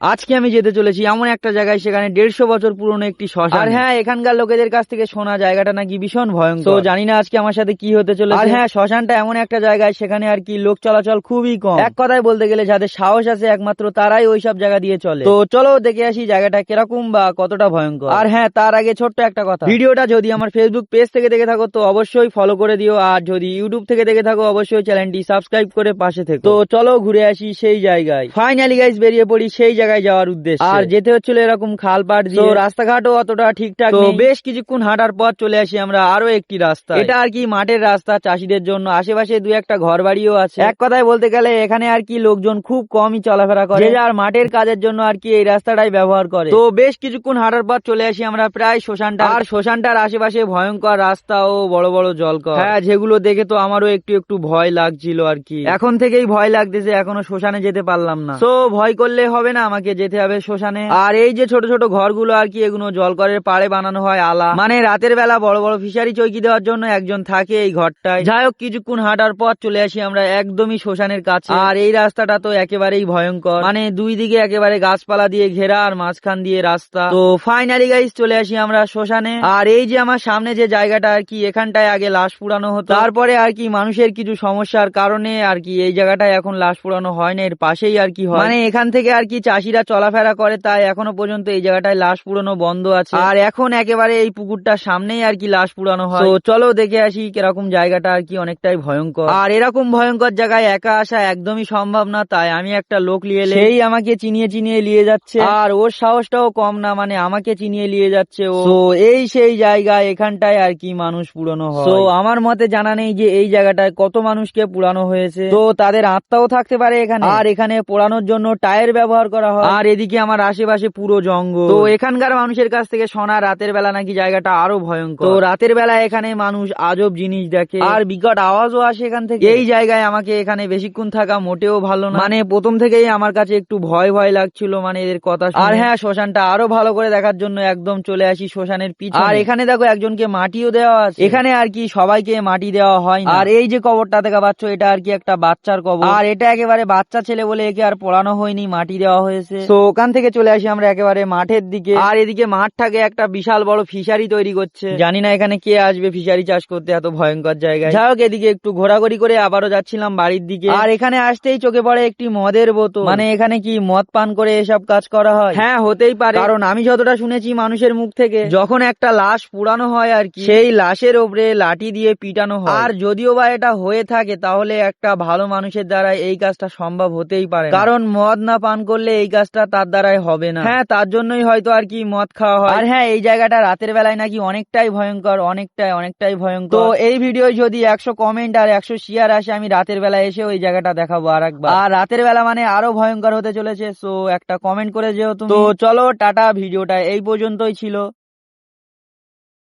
আজকে আমি যেতে চলেছি এমন একটা জায়গায় সেখানে দেড়শো বছর পুরনো একটি শ্মশান। আর হ্যাঁ এখানকার লোকেদের কাছ থেকে শোনা জায়গাটা নাকি ভীষণ ভয়ঙ্কর। তো জানি না আজকে আমার সাথে কি হতে চলেছে। আর হ্যাঁ শ্মশানটা এমন একটা জায়গায় সেখানে আর কি লোক চলাচল খুবই কম। এক কথায় বলতে গেলে যাদের সাহস আছে একমাত্র তারাই ওই সব জায়গা দিয়ে চলে। তো চলো দেখে আসি জায়গাটা কীরকম বা কতটা ভয়ঙ্কর। আর হ্যাঁ তার আগে ছোট্ট একটা কথা। ভিডিওটা যদি আমার ফেসবুক পেজ থেকে দেখে থাকো তো অবশ্যই ফলো করে দিও। আর যদি ইউটিউব থেকে দেখে থাকো অবশ্যই চ্যানেলটি সাবস্ক্রাইব করে পাশে থেকো। তো চলো ঘুরে আসি সেই জায়গায়। ফাইনালি গাইজ বেরিয়ে পড়ি সেই জায়গায় যাওয়ার উদ্দেশ্যে। আর যেতে হচ্ছিল এরকম খাল পাট দিয়ে। রাস্তাঘাটও অতটা ঠিকঠাক তো বেশ কিছুক্ষণ হাঁটার পর চলে আসি আমরা আরও একটি রাস্তা এটা আর কি মাঠের রাস্তা চাষিদের জন্য। আশেপাশে দুই একটা ঘর বাড়িও আছে। এক কথায় বলতে গেলে এখানে আর কি লোকজন খুব কমই চলাফেরা করে। যে যার মাঠের কাজের জন্য আর কি এই রাস্তাটাই ব্যবহার করে। তো বেশ কিছুক্ষণ হাঁটার পর চলে আসি আমরা প্রায় শ্মশানটা আর শ্মশানটার আশেপাশে ভয়ঙ্কর রাস্তা ও বড় বড় জলকর। হ্যাঁ যেগুলো দেখে তো আমারও একটু একটু ভয় লাগছিল আর কি। এখন থেকেই ভয় লাগতেছে এখনও শ্মশানে যেতে পারলাম না। তো ভয় করলে হবে না আমাকে যেতে হবে শ্মশানে। আর এই যে ছোট ছোট ঘরগুলো আর কি এগুলো জলকরের পাড়ে বানানো হয়, আলা। মানে রাতের বেলা বড় বড় ফিশারি চৌকি দেওয়ার জন্য একজন থাকে এই ঘরটায়। যাই হোক, কিছুক্ষণ হাঁটার পর চলে আসি আমরা একদমই শ্মশানের কাছে। আর এই রাস্তাটা তো একেবারেই ভয়ঙ্কর। মানে দুই দিকে একেবারে গাছপালা দিয়ে ঘেরা আর মাঝখান দিয়ে রাস্তা। তো ফাইনালি গাইস চলে আসি আমরা শ্মশানে। আর এই যে আমার সামনে যে জায়গাটা আর কি, এখানটায় আগে লাশ পুরানো হতো। তারপরে আর কি মানুষের কিছু সমস্যার কারণে আর কি এই জায়গাটায় এখন লাশ পুরানো হয় না, এর পাশেই আর কি হয়। মানে এখান থেকে আর কি চাষিরা চলাফেরা করে তাই এখনও পর্যন্ত এই জায়গাটায় লাশ পুরানো বন্ধ আছে। আর এখন একেবারে এই পুকুরটার সামনেই আর কি লাশ পুরানো হয়। তো চলো দেখে আসি কীরকম জায়গাটা আর কি অনেকটাই ভয়ঙ্কর। আর এরকম ভয়ঙ্কর জায়গায় একা আসা একদমই সম্ভব না তাই আমি একটা লোক নিয়ে এলে সেই আমাকে চিনিয়ে চিনিয়ে নিয়ে যাচ্ছে। আর ওর সাহসটাও কম না মানে আমাকে চিনিয়ে নিয়ে যাচ্ছে ও। তো এই সেই জায়গা এখানটায় আর কি মানুষ পুরানো হয়। তো আমার মতে জানা নেই যে এই জায়গাটায় কত মানুষকে পুরানো হয়েছে। তো তাদের আত্মাও থাকতে পারে এখানে। আর এখানে পোড়ানোর জন্য টায়ার ব্যবহার করা হয়। আর এদিকে আমার আশেপাশে পুরো জঙ্গল। তো এখানকার মানুষের কাছ থেকে শোনা রাতের বেলা নাকি জায়গাটা আরও ভয়ঙ্কর। তো রাতের বেলা এখানে মানুষ আজব জিনিস দেখে। আর বিকট আওয়াজও আসে এখান থেকে। এই জায়গায় আমাকে এখানে বেশিক্ষণ থাকা মোটেও ভালো না। মানে প্রথম থেকেই আমার কাছে একটু ভয় ভয় লাগছিল মানে এদের কথা আর হ্যাঁ শ্মশানটা আরও ভালো করে দেখার জন্য একদম চলে আসি শ্মশানের পিছনে। আর এখানে দেখো একজনকে মাটিও দেওয়া আছে। এখানে আর কি সবাইকে মাটি দেওয়া হয় আর এই যে কবরটা দেখা পাচ্ছ এটা আর কি একটা বাচ্চার কবর। আর এটা একেবারে বাচ্চা ছেলে বলে একে আর পড়ানো হয়নি মাটি দেওয়া হয়েছে। তো ওখান থেকে চলে আসি আমরা একেবারে মাঠের দিকে। আর এদিকে একটা বিশাল বড় ফিশারি তৈরি করছে। জানি না এখানে কে আসবে ফিশারি চাষ করতে, এত ভয়ঙ্কর জায়গায়। যাই হোক, এদিকে একটু ঘোরাঘুরি করে আবারও যাচ্ছিলাম বাড়ির দিকে। আর এখানে আসতেই চোখে পড়ে একটি মদের বোতল। মানে এখানে কি মদ পান করে এসব কাজ করা হয়? হ্যাঁ হতেই পারে। কারণ আমি যতটা শুনেছি মানুষের মুখ থেকে, যখন একটা লাশ পুরানো হয় আর কি, সেই লাশের ওপরে লাঠি দিয়ে পিটানো হয়। আর যদিও বা এটা হয়ে থাকে, তাহলে একটা ভালো মানুষের দ্বারা এই কাজটা সম্ভব হতেই পারে কারণ মদ না পান করলে এই কাজটা তার দ্বারাই হবে না। হ্যাঁ তার জন্যই হয়তো আর কি মদ খাওয়া হয়। আর হ্যাঁ এই জায়গাটা রাতের বেলায় নাকি অনেকটাই ভয়ঙ্কর অনেকটাই অনেকটাই ভয়ঙ্কর। তো এই ভিডিও যদি একশো কমেন্ট আর একশো শেয়ার আসে আমি রাতের বেলায় এসে ওই জায়গাটা দেখাবো আর একবার আর রাতের বেলা মানে আরও ভয়ঙ্কর হতে চলেছে সো একটা কমেন্ট করে যেও তুমি। তো চলো টাটা ভিডিওটা এই পর্যন্তই ছিল।